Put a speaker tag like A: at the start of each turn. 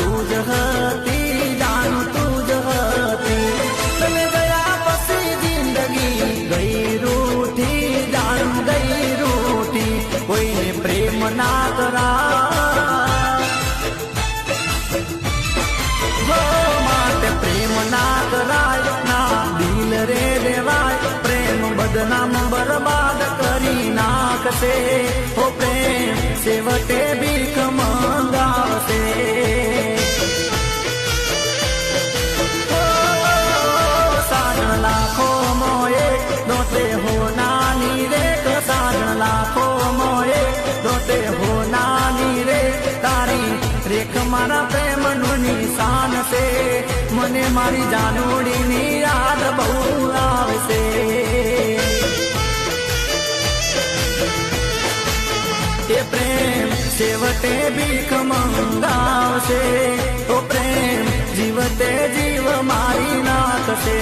A: તું જ હતી જાણ તું જ હતી તને ગયા પછી જિંદગી ગઈ રૂઠી જાણ ગઈ બરબાદ કરી નાખશે પ્રેમ સેવટે બી રેખ મારા પ્રેમનું નિશાન છે. મને મારી જાનુડીની યાદ બહુ આવશે એ પ્રેમ છેવટે ભીખ મંગાવશે. તો પ્રેમ જીવતે જીવ મારી નાખશે.